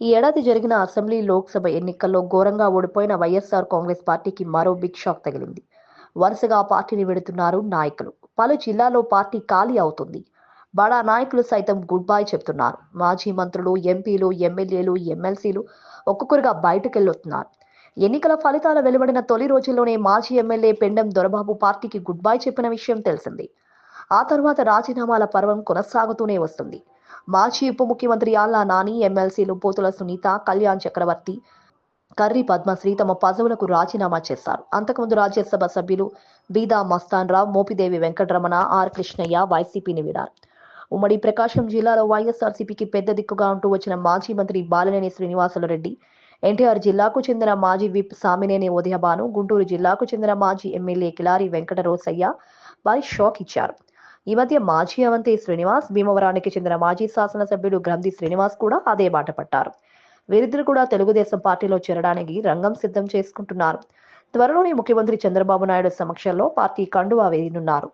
ఈ ఏడాది జరిగిన అసెంబ్లీ లోక్సభ ఎన్నికల్లో ఘోరంగా ఓడిపోయిన వైఎస్ఆర్ కాంగ్రెస్ పార్టీకి మరో బిగ్ షాక్ తగిలింది. వరుసగా పార్టీని వెడుతున్నారు నాయకులు. పలు జిల్లాల్లో పార్టీ ఖాళీ అవుతుంది. బడా నాయకులు సైతం గుడ్ బై చెప్తున్నారు. మాజీ మంత్రులు ఎంపీలు ఎమ్మెల్యేలు ఎమ్మెల్సీలు ఒక్కొక్కరుగా బయటకెళ్ళొస్తున్నారు ఎన్నికల ఫలితాలు వెలువడిన తొలి రోజుల్లోనే మాజీ ఎమ్మెల్యే పెండెం దొరబాబు పార్టీకి గుడ్ బై చెప్పిన విషయం తెలిసింది. ఆ తర్వాత రాజీనామాల పర్వం కొనసాగుతూనే వస్తుంది. మాజీ ఉప ముఖ్యమంత్రి ఆల్లా నాని ఎమ్మెల్సీలు పోతుల సునీత కళ్యాణ్ చక్రవర్తి కర్రి పద్మశ్రీ తమ పదవులకు రాజీనామా చేశారు. అంతకుముందు రాజ్యసభ సభ్యులు బీదా మస్తాన్ రావు మోపిదేవి వెంకటరమణ ఆర్ కృష్ణయ్య వైసీపీని వీడారు. ఉమ్మడి ప్రకాశం జిల్లాలో వైఎస్ఆర్సీపీకి పెద్ద దిక్కుగా ఉంటూ వచ్చిన మాజీ మంత్రి బాలినేని శ్రీనివాసులరెడ్డి ఎన్టీఆర్ జిల్లాకు చెందిన మాజీ విప్ సామినేని ఉదయభాను గుంటూరు జిల్లాకు చెందిన మాజీ ఎమ్మెల్యే కిలారి వెంకటరోసయ్య వారి షాక్ ఇచ్చారు. ఈ మధ్య మాజీ అవంతి శ్రీనివాస్ భీమవరానికి చెందిన మాజీ శాసనసభ్యుడు గ్రంథి శ్రీనివాస్ కూడా అదే బాట పట్టారు. వీరిద్దరు కూడా తెలుగుదేశం పార్టీలో చేరడానికి రంగం సిద్ధం చేసుకుంటున్నారు. త్వరలోనే ముఖ్యమంత్రి చంద్రబాబు నాయుడు సమక్షంలో పార్టీ కండువా వేయనున్నారు.